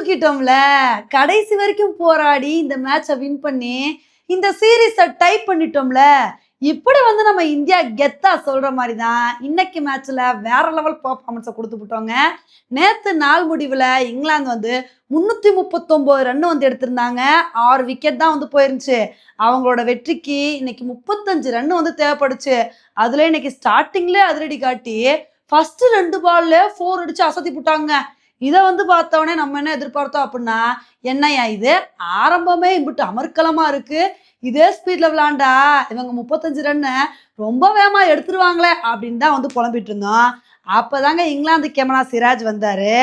தூக்கிட்டோம்ல? கடைசி வரைக்கும் போராடி இந்த மேட்சை வின் பண்ணி இந்த சீரீஸை டைப் பண்ணிட்டோம்ல? இப்படி வந்து நம்ம இந்தியா கெத்தா சொல்ற மாதிரி தான் இன்னைக்கு மேட்ச்ல வேற லெவல் பர்ஃபார்மன்ஸை கொடுத்து விட்டோங்க நேற்று நாள் முடிவில் இங்கிலாந்து வந்து முந்நூற்றி முப்பத்தொம்போது ரன் வந்து எடுத்திருந்தாங்க. ஆறு விக்கெட் தான் வந்து போயிருந்துச்சு. அவங்களோட வெற்றிக்கு இன்னைக்கு முப்பத்தஞ்சு ரன் வந்து தேவைப்படுச்சு. அதில் இன்னைக்கு ஸ்டார்டிங்லேயே அதிரடி காட்டி ஃபர்ஸ்ட் ரெண்டு பால்ல ஃபோர் அடிச்சு அசத்தி போட்டாங்க. இதை வந்து பார்த்தோன்னே நம்ம என்ன எதிர்பார்த்தோம் அப்படின்னா என்னய்யா இது? ஆரம்பமே இப்பட்டு அமர்க்கலமா இருக்கு. இதே ஸ்பீட்ல விளாண்டா இவங்க முப்பத்தஞ்சு ரன்னு ரொம்ப வேகமா எடுத்துருவாங்களே அப்படின்னு தான் வந்து புலம்பிட்டு இருந்தோம். அப்பதாங்க இங்கிலாந்து கேமரா சிராஜ் வந்தாரு.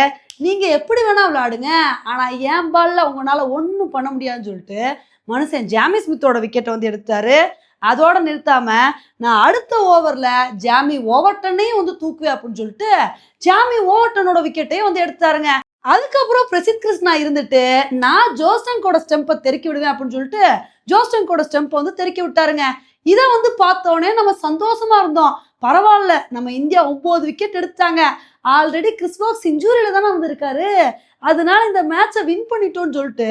நீங்க எப்படி வேணா விளாடுங்க. ஆனா ஏன் பால்ல உங்களால ஒன்றும் பண்ண முடியாதுன்னு சொல்லிட்டு மனுஷன் ஜாமி ஸ்மித்தோட விக்கெட்டை வந்து எடுத்தாரு. அதோட நிறுத்தாம நான் அடுத்த ஓவர்ல ஜாமி ஓவர்டனையும் வந்து தூக்குவேன் அப்படின்னு சொல்லிட்டு ஜாமி ஓவர்டனோட விக்கெட்டையும் வந்து எடுத்தாருங்க. அதுக்கப்புறம் பிரசித் கிருஷ்ணா இருந்துட்டு நான் ஜோஸ்டங்கோட ஸ்டெம்பை தெருக்கி விடுவேன் அப்படின்னு சொல்லிட்டு ஜோஸ்டங்கோட ஸ்டெம்பை வந்து தெருக்கி விட்டாருங்க. இதை வந்து பார்த்தோன்னே நம்ம சந்தோஷமா இருந்தோம். பரவாயில்ல நம்ம இந்தியா ஒன்பது விக்கெட் எடுத்தாங்க. ஆல்ரெடி கிறிஸ்மஸ் இன்ஜூரியில தானே வந்திருக்காரு. அதனால இந்த மேட்சை வின் பண்ணிட்டோம்னு சொல்லிட்டு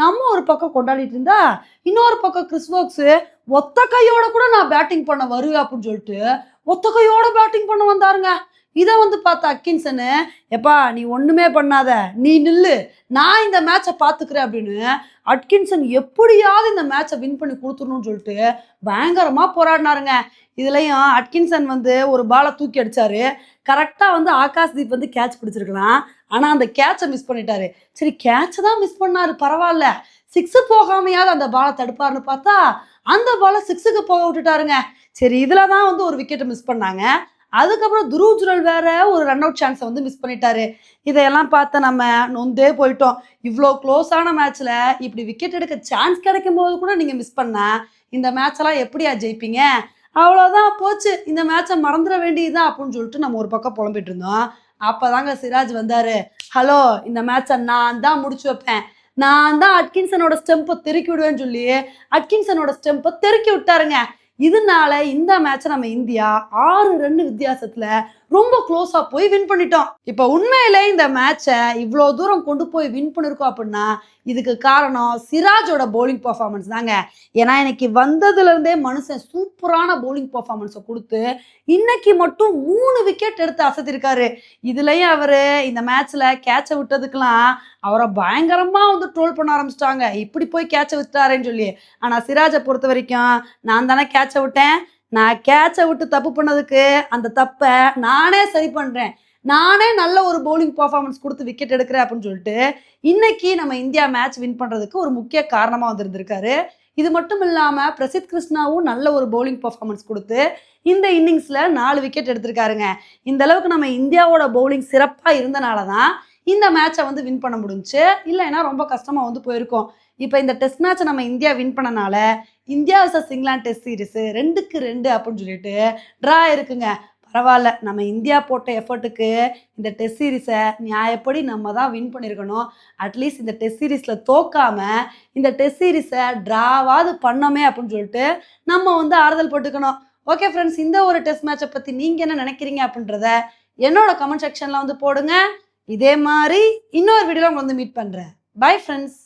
நம்ம ஒரு பக்கம் கொண்டாடிட்டு இருந்தா இன்னொரு பக்கம் கிறிஸ்வாக்ஸ் ஒத்த கையோட கூட நான் பேட்டிங் பண்ண வருவேன் அப்படின்னு சொல்லிட்டு ஒத்த கையோட பேட்டிங் பண்ண வந்தாருங்க. இதை வந்து பார்த்த அக்கின்சனு எப்பா நீ ஒன்றுமே பண்ணாத. நீ நில்லு. நான் இந்த மேட்சை பார்த்துக்கிறேன் அப்படின்னு அட்கின்சன் எப்படியாவது இந்த மேட்சை வின் பண்ணி கொடுத்துடணும்னு சொல்லிட்டு பயங்கரமாக போராடினாருங்க. இதுலேயும் அட்கின்சன் வந்து ஒரு பாலை தூக்கி அடிச்சாரு. கரெக்டாக வந்து ஆகாஷ்தீப் வந்து கேட்ச் பிடிச்சிருக்கலாம். ஆனால் அந்த கேட்சை மிஸ் பண்ணிட்டாரு. சரி கேட்சை தான் மிஸ் பண்ணாரு பரவாயில்ல. சிக்ஸு போகாமையாவது அந்த பாலை தடுப்பாருன்னு பார்த்தா அந்த பாலை சிக்ஸுக்கு போக விட்டுட்டாருங்க. சரி இதில் தான் வந்து ஒரு விக்கெட்டை மிஸ் பண்ணாங்க. அதுக்கப்புறம் துருவ் ஜுரல் வேற ஒரு ரன் அவுட் சான்ஸை வந்து மிஸ் பண்ணிட்டாரு. இதையெல்லாம் பார்த்து நம்ம நொந்தே போயிட்டோம். இவ்வளோ க்ளோஸான மேட்ச்சில் இப்படி விக்கெட் எடுக்க சான்ஸ் கிடைக்கும் போது கூட நீங்கள் மிஸ் பண்ணா இந்த மேட்செல்லாம் எப்படியா ஜெயிப்பீங்க? அவ்வளோதான் போச்சு. இந்த மேட்சை மறந்துட வேண்டியதுதான் அப்படின்னு சொல்லிட்டு நம்ம ஒரு பக்கம் புலம்பிட்டு இருந்தோம். அப்பதாங்க சிராஜ் வந்தாரு. ஹலோ இந்த மேட்சை நான் தான் முடிச்சு வைப்பேன். நான் தான் அட்கின்சனோட ஸ்டெம்பை தெருக்கி விடுவேன்னு சொல்லி அட்கின்சனோட ஸ்டெம்பை தெருக்கி விட்டாருங்க. இதனால இந்த மேட்சை நம்ம இந்தியா ஆறு ரெண்டு வித்தியாசத்துல ரொம்ப க்ளோஸா போய் வின் பண்ணிட்டோம். இப்போ உண்மையிலே இந்த மேட்சை இவ்வளோ தூரம் கொண்டு போய் வின் பண்ணிருக்கோம் அப்படின்னா இதுக்கு காரணம் சிராஜோட பவுலிங் பர்ஃபார்மன்ஸ் தாங்க. ஏன்னா இன்னைக்கு வந்ததுல இருந்தே மனுஷன் சூப்பரான bowling பர்ஃபார்மன்ஸை கொடுத்து இன்னைக்கு மட்டும் மூணு விக்கெட் எடுத்து அசத்திருக்காரு. இதுலயும் அவரு இந்த மேட்ச்ல கேட்சை விட்டதுக்கெல்லாம் அவரை பயங்கரமா வந்து ட்ரோல் பண்ண ஆரம்பிச்சிட்டாங்க. இப்படி போய் கேட்சை விட்டாரேன்னு சொல்லி. ஆனா சிராஜை பொறுத்த வரைக்கும் நான் தானே கேட்சை விட்டேன். நான் கேட்சை விட்டு தப்பு பண்ணதுக்கு அந்த தப்பை நானே சரி பண்ணுறேன் நானே நல்ல ஒரு பவுலிங் பர்ஃபார்மன்ஸ் கொடுத்து விக்கெட் எடுக்கிறேன் அப்படின்னு சொல்லிட்டு இன்னைக்கு நம்ம இந்தியா மேட்ச் வின் பண்ணுறதுக்கு ஒரு முக்கிய காரணமாக வந்திருந்திருக்காரு. இது மட்டும் இல்லாமல் பிரசித் கிருஷ்ணாவும் நல்ல ஒரு பவுலிங் பர்ஃபார்மன்ஸ் கொடுத்து இந்த இன்னிங்ஸில் நாலு விக்கெட் எடுத்திருக்காருங்க. இந்த அளவுக்கு நம்ம இந்தியாவோட பவுலிங் சிறப்பாக இருந்தனால தான் இந்த மேட்சை வந்து வின் பண்ண முடிஞ்சுச்சு. இல்லைன்னா ரொம்ப கஷ்டமாக வந்து போயிருக்கோம். இப்போ இந்த டெஸ்ட் மேட்சை நம்ம இந்தியா வின் பண்ணனால India versus England test series ரெண்டுக்கு ரெண்டு அப்படின்னு சொல்லிட்டு ட்ரா இருக்குங்க. பரவாயில்ல நம்ம இந்தியா போட்ட எஃபர்ட்டுக்கு இந்த டெஸ்ட் சீரிஸை நியாயப்படி நம்ம தான் வின் பண்ணியிருக்கணும் அட்லீஸ்ட் இந்த டெஸ்ட் சீரிஸில் தோக்காம இந்த டெஸ்ட் சீரிஸை ட்ராவாவது பண்ணோமே அப்படின்னு சொல்லிட்டு நம்ம வந்து ஆறுதல் போட்டுக்கணும். ஓகே ஃப்ரெண்ட்ஸ் இந்த ஒரு டெஸ்ட் மேட்சை பற்றி நீங்கள் என்ன நினைக்கிறீங்க அப்படின்றத என்னோட கமெண்ட் செக்ஷனில் வந்து போடுங்க. இதே மாதிரி இன்னொரு வீடியோவில் உங்களை வந்து மீட் பண்ணுறேன் பை ஃப்ரெண்ட்ஸ்